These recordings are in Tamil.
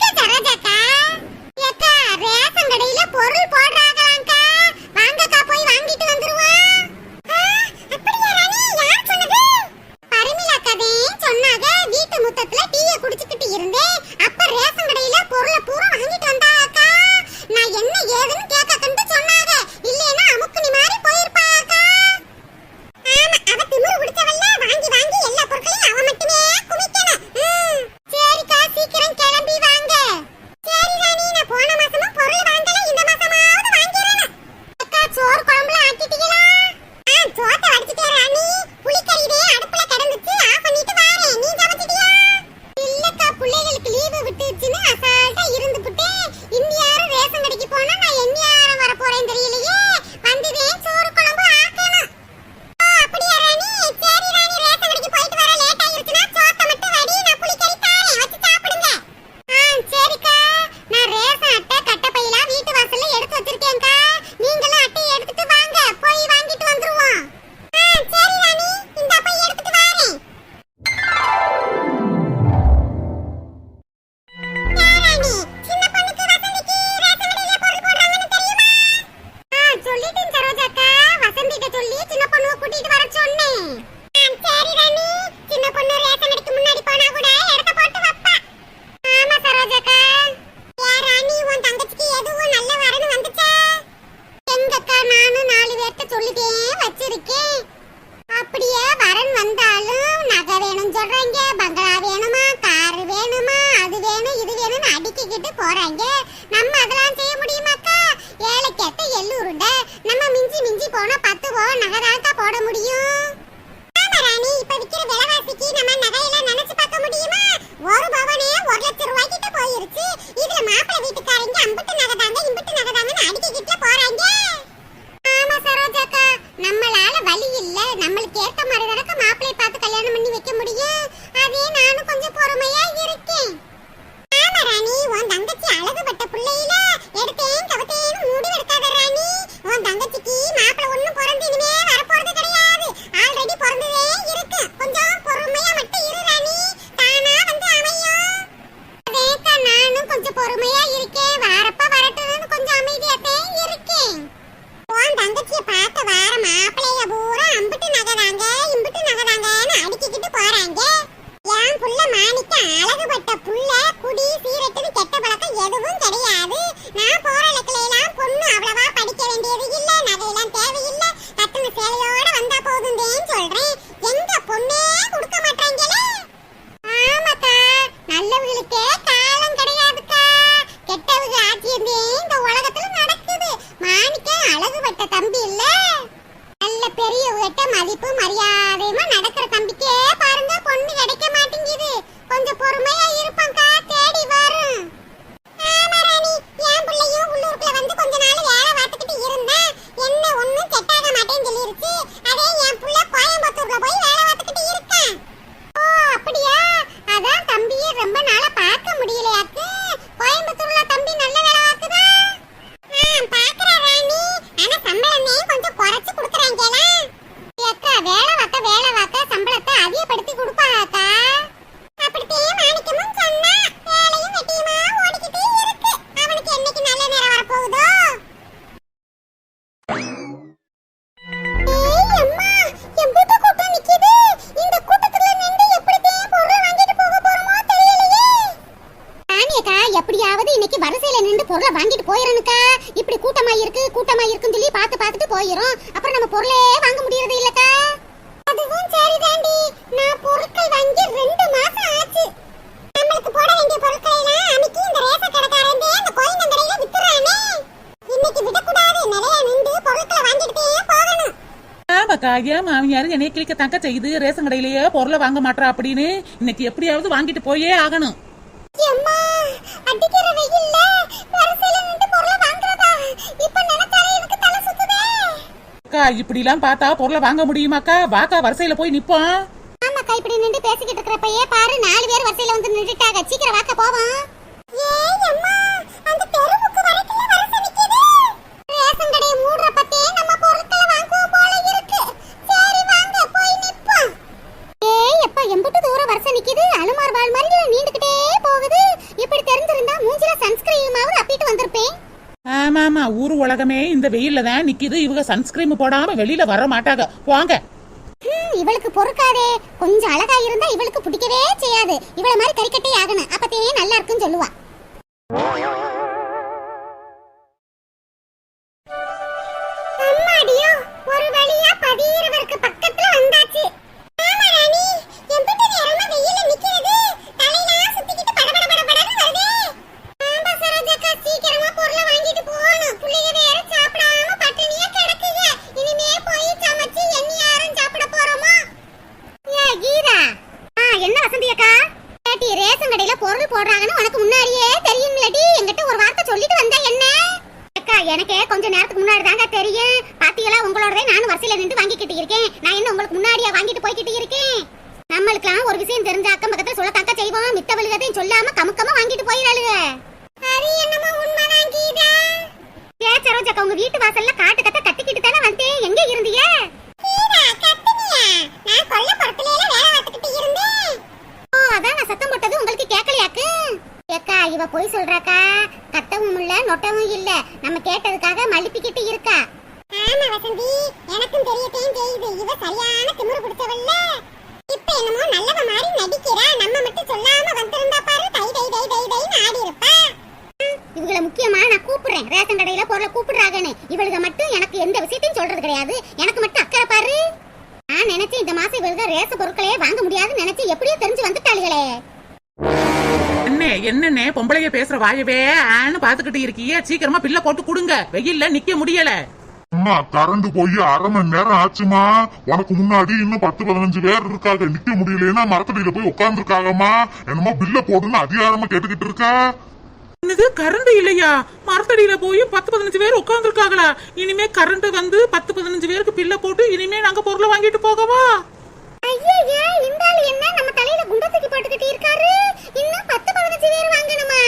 que se தான்க்கா போட முடியும்? ஆமா ராணி இப்ப விக்கிற விலைவாசிக்கு நம்ம நகையெல்லாம் நினைச்சு பார்க்க முடியுமா? ஒரு பவனே ஒரு லட்சம் ரூபாய் கிட்ட போயிருச்சு. இதுல மாப்பிள்ளை வீட்டுக்காரங்க அம்புட்டு நகை தாங்க இம்புட்டு நகை தாங்கன்னு அடிக்கிட்டு போறாங்க. ஆமா சரோஜாக்கா நம்மளால வழி இல்ல. நம்மளுக்கு ஏத்த மாதிரி தானக்கா மாப்பிள்ளை பார்த்து கல்யாணம் பண்ணி வைக்க முடியும். அதே நானும் கொஞ்சம் பொறுமையா இருக்கேன். ஆமா ராணி உன் தங்கச்சி அழகுபட்ட பிள்ளையில ஏன் மாமியார் என்னைய கிளிக்கத்தாக்க செய்யுது ரேஷன் கடையிலேயே பொருளை வாங்க மாட்டா அப்படின்னு இன்னைக்கு எப்படியாவது வாங்கிட்டு போயே ஆகணும். அக்கா இப்படிலாம் பார்த்தா பொருளை வாங்க முடியுமாக்கா? வாக்கா வரிசையில போய் நிப்போம். ஆமாக்கா இப்படி நின்று பேசிக்கிட்டு இருக்கிறப்பயே பாரு நாலு பேர் வரிசையில வந்து நின்றுட்டாங்க. சீக்கிரம் வாக்க போவோம். உலகமே இந்த வெயில்ல தான் நிக்குது. இவங்க சன்ஸ்கிரீம் போடாம வெளியில வர மாட்டாங்க. வாங்க. இவளுக்கு பொறுக்காதே. கொஞ்சம் அழகா இருந்தா இவளுக்கு பிடிக்கவே செய்யாது. இவள மாதிரி கறிக்கட்டே ஆகணும். அப்பதே நல்லா இருக்குன்னு சொல்லுவா. போடுறாங்கன்னு உனக்கு முன்னாடியே தெரியும் இல்லாட்டி என்கிட்ட ஒரு வார்த்தை சொல்லிட்டு வந்தா என்ன? அக்கா எனக்கே கொஞ்ச நேரத்துக்கு முன்னாடி தாங்க தெரியும். பாத்தியெல்லாம் உங்களோடதே நானும் வரிசையில நின்று வாங்கிக்கிட்டு இருக்கேன். நான் என்ன உங்களுக்கு முன்னாடியே வாங்கிட்டு போய்கிட்டு இருக்கேன்? நம்மளுக்கெல்லாம் ஒரு விஷயம் தெரிஞ்ச அக்கம் பக்கத்துல சொல்ல தக்க செய்வோம். மித்த வழுகத்தையும் சொல்லாம கமுக்கமா வாங்கிட்டு போயிடாளுங்க அது என்னமோ உண்மைதான் கீதா. ஏ சரோஜக்கா உங்க வீட்டு வாசல்ல காட்டு கத்த கட்டிக்கிட்டு தானே வந்தேன். எங்க இருந்தியே? தெரியத்தையும் தெரியுது இவ சரியான திமிரு பிடிச்சவல்ல இப்ப என்னமோ நல்லவ மாதிரி நடிக்கிறா. நம்ம மட்டும் சொல்லாம வந்திருந்தா பாரு. தை தை தை தை தைன்னு ஆடி இருப்பா. இவங்களை முக்கியமா நான் கூப்பிடுறேன். ரேஷன் கடையில பொருளை கூப்பிடுறாங்கன்னு. இவளுக மட்டும் எனக்கு எந்த விஷயத்தையும் சொல்றது கிடையாது. எனக்கு மட்டும் அக்கறை பாரு. நான் நினைச்சேன் இந்த மாசம் இவளுக ரேச பொருட்களே வாங்க முடியாதுன்னு நினைச்சு எப்படியோ தெரிஞ்சு வந்துட்டாளுகளே. என்ன என்னண்ணே? பொம்பளைய பேசுற வாயவே ஆன்னு பாத்துக்கிட்டு இருக்கீங்க சீக்கிரமா பில்ல போட்டு கொடுங்க. வெயில்ல நிக்க முடியல. அம்மா கரண்ட் போய் அரை மணி நேரம் ஆச்சுமா? உனக்கு முன்னாடி இன்னும் பத்து பதினஞ்சு பேர் இருக்காங்க. நிக்க முடியலன்னா மரத்தடியில போய் உட்கார்ந்துருக்காங்கம்மா என்னமோ பில்ல போடுன்னு அதிகாரமா கேட்டுக்கிட்டு இருக்கா. என்னது கரண்ட் இல்லையா? மரத்தடியில போய் பத்து பதினஞ்சு பேர் உட்கார்ந்துருக்காங்களா இனிமே கரண்ட் வந்து பத்து பதினஞ்சு பேருக்கு பில்ல போட்டு இனிமே நாங்க பொருளை வாங்கிட்டு போகவா? இந்த ஆளு என்ன? நம்ம தலையில குண்டை தூக்கி போட்டுக்கிட்டு இருக்காரு? இன்னும் பத்து, பதினஞ்சு பேர் வாங்கணுமா?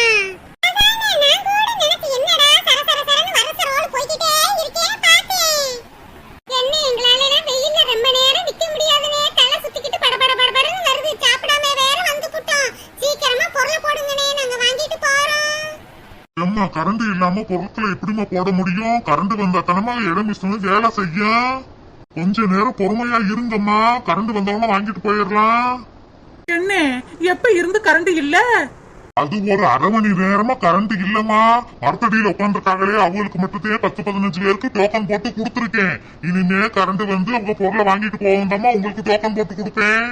என்ன, எங்களால எல்லாம் வெயில்ல ரொம்ப நேரம் நிக்க முடியாதுண்ணே. தலை சுத்திக்கிட்டு படபட படபடன்னு வருது. சாப்பிடாம வேற வந்துப்புட்டோம். சீக்கிரமா பொருளை போடுங்கண்ணே, நாங்க வாங்கிட்டு போறோம். அம்மா கரண்ட் இல்லாம பொருட்களை எப்படிம்மா போட முடியும்? கரண்ட் வந்தா தானமா இடம் மிஷின் வேலை செய்யும் கொஞ்ச நேரம் பொறுமையா இருங்கம்மா. கரண்ட் வந்தவொடனே வாங்கிட்டு போயிடலாம். என்ன? எப்ப இருந்து கரண்ட் இல்ல? அது ஒரு அரை மணி நேரமா கரண்ட் இல்லம்மா. மரத்தடியில உட்காந்துருக்காங்களே அவங்களுக்கு மட்டுத்தே பத்து பதினஞ்சு பேருக்கு டோக்கன் போட்டு கொடுத்துருக்கேன். இனிமே கரண்ட் வந்து உங்க பொருளை வாங்கிட்டு போகுந்தாம்மா உங்களுக்கு டோக்கன் போட்டு கொடுப்பேன்.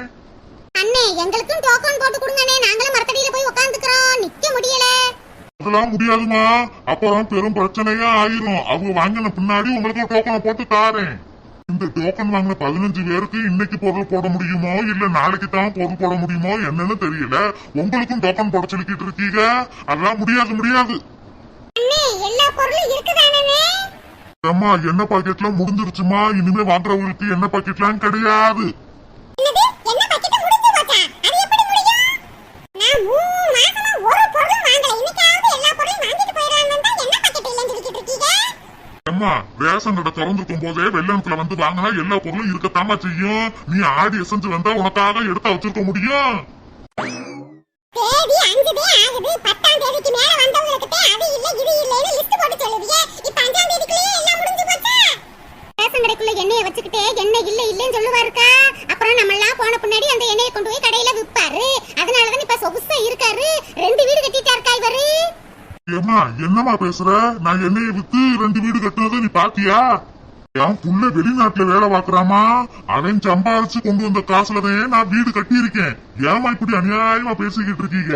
அண்ணே எங்களுக்கும் டோக்கன் போட்டு கொடுங்கண்ணே. நாங்களும் மரத்தடியில போய் உட்காந்துக்கிறோம் நிக்க முடியல. அதெல்லாம் முடியாதுமா. அப்புறம் பெரும் பிரச்சனையா ஆயிரும். அவங்க வாங்கின பின்னாடி உங்களுக்கு டோக்கனை போட்டு தாரேன். இந்த டோக்கன் வாங்கின பதினஞ்சு பேருக்கு இன்னைக்கு பொருள் போட முடியுமோ இல்ல நாளைக்கு தான் பொருள் போட முடியுமோ என்னன்னு தெரியல. உங்களுக்கும் டோக்கன் போட சொல்லிக்கிட்டு இருக்கீங்க. அதெல்லாம் முடியாது முடியாது. அம்மா எண்ணெய் பாக்கெட்லாம் முடிஞ்சிருச்சுமா? இனிமே வாங்குறவங்களுக்கு எண்ணெய் பாக்கெட்லாம் கிடையாது என்னது என்ன பாக்கெட் முடிஞ்சு போச்சா அது எப்படி முடியும் நான் மூணு மாசமா ஒரு பொருளும் வாங்கல இன்னைக்காவது எல்லா பொருளையும் வாங்கிட்டு போயிடறாங்கன்னு தான் என்ன பாக்கெட் இல்லைன்னு சொல்லிக்கிட்டு இருக்கீங்க அம்மா ரேஷன் கடை திறந்திருக்கும் போதே வெள்ளத்துல வந்து வாங்கினா எல்லா பொருளும் இருக்கத்தாமா செய்யும். நீ ஆடி எசஞ்சு வந்தா உனக்காக எடுத்து வச்சிருக்க முடியும். தேதி அஞ்சுதே எண்ணெயை வச்சுக்கிட்டே எண்ணெய் இல்ல இல்லன்னு சொல்லுவாருக்கா? அப்புறம் நம்ம எல்லாம் போன பின்னாடி அந்த எண்ணெயை கொண்டு போய் கடையில விற்பாரு அதனாலதான் இப்ப சொகுசா இருக்காரு. ரெண்டு வீடு கட்டிட்டாரு. இவரு ஏம்மா என்னம்மா பேசுற? நான் என்னைய வித்து ரெண்டு வீடு கட்டுனதை நீ பாத்தியா? என் புள்ள வெளிநாட்டுல வேலை பாக்குறாமா அவன் சம்பாரிச்சு கொண்டு வந்த காசுலதான் நான் வீடு கட்டியிருக்கேன். ஏமா இப்படி அநியாயமா பேசிக்கிட்டு இருக்கீங்க?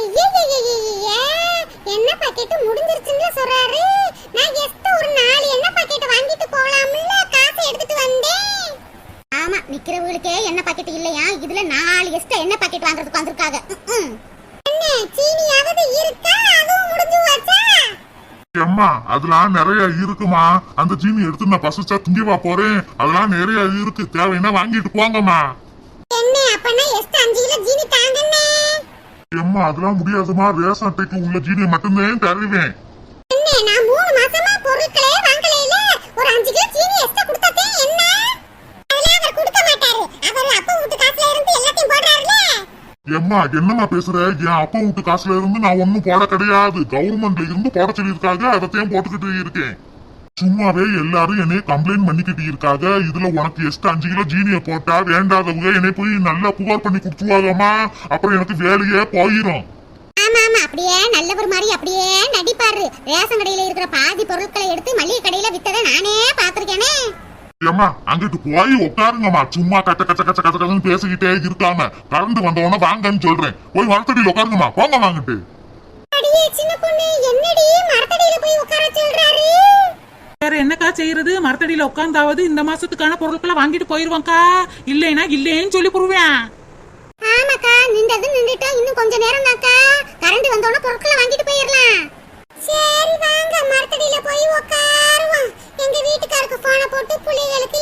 ஐயையையையே, எண்ணெய் பாக்கெட் முடிஞ்சிருச்சுன்னு சொல்றாரு? நான் எஸ்ட் ஒரு நாலு என்ன பாக்கெட் வாங்கிட்டு போலாம்ல காசு எடுத்துட்டு வந்தேன். ஆமா நிக்கிறவங்களுக்கே என்ன பாக்கெட் இல்லையா? இதுல நாலு எஸ்ட் எண்ணெய் பாக்கெட் வாங்குறதுக்கு வந்திருக்காங்க. என்ன சீனியாவது இருக்கா? அதுவும் முடிஞ்சு போச்சா ஏம்மா அதெல்லாம் நிறைய இருக்குமா? அந்த ஜீனி எடுத்து நான் பசிச்சா திங்கவா போறேன். அதெல்லாம் நிறைய இருக்கு. தேவைன்னா வாங்கிட்டு போங்கம்மா. ஜீனி ஏம்மா அதெல்லாம் முடியாதுமா. ரேஷன் அட்டைக்கு உள்ள ஜீனியை மட்டும்தான் தருவேன் என்ன நான் மூணு மாசமா பொருட்களே வாங்கலையில ஒரு அஞ்சு கிலோ சீனி எக்ஸ்ட்ரா கொடுத்ததே என்ன அதெல்லாம் அவர் கொடுக்க மாட்டாரு அவர் அப்பா வீட்டு காசுல இருந்து எல்லாத்தையும் போடுறாருல ஏம்மா என்னம்மா பேசுற? என் அப்பா வீட்டு காசுல இருந்து நான் ஒண்ணும் போட கிடையாது. கவர்மெண்ட்ல இருந்து போட சொல்லியிருக்காங்க. அதத்தையும் போட்டுக்கிட்டு இருக்கேன். சும்மாவே எல்லாரும் என்னைய கம்ப்ளைண்ட் பண்ணிக்கிட்டு இருக்காங்க. இதுல உனக்கு எஸ்ட் அஞ்சு கிலோ ஜீனிய போட்டா வேண்டாதவங்க என்னை போய் நல்லா புகார் பண்ணி கொடுத்துருவாங்கம்மா. அப்புறம் எனக்கு வேலையே போயிரும். ஆமா அப்படியே நல்லவர் மாதிரி அப்படியே நடிப்பாரு. ரேஷன் கடையில இருக்கிற பாதி பொருட்களை எடுத்து மளிகை கடையில வித்ததை நானே பாத்திருக்கேனே ஏம்மா அங்கிட்டு போய் உட்காருங்கம்மா. சும்மா கச்ச கச்ச கச்ச கச்ச கச்சன்னு பேசிக்கிட்டே இருக்காம. கறந்து வந்தவன வாங்கன்னு சொல்றேன். போய் மரத்தடியில் உட்காருங்கம்மா. போங்க வாங்கிட்டு அடியே சின்ன பொண்ணு என்னடி மரத்தடியில போய் உட்கார சொல்றாரு? வேற என்னக்கா செய்யறது? மரத்தடியில உட்காந்தாவது இந்த மாசத்துக்கான பொருட்களை வாங்கிட்டு போயிருவாங்கக்கா இல்லைன்னா இல்லைன்னு சொல்லி புடுவேன். ஆமாக்கா நின்றது நின்றுட்டோம் இன்னும் கொஞ்ச நேரம் தாக்கா கரண்ட் வந்தோட பொருட்களை வாங்கிட்டு போயிடலாம் சரி வாங்க மரத்தடியில போய் எங்க வீட்டுக்காருக்கு போனை போட்டு புலிகளுக்கு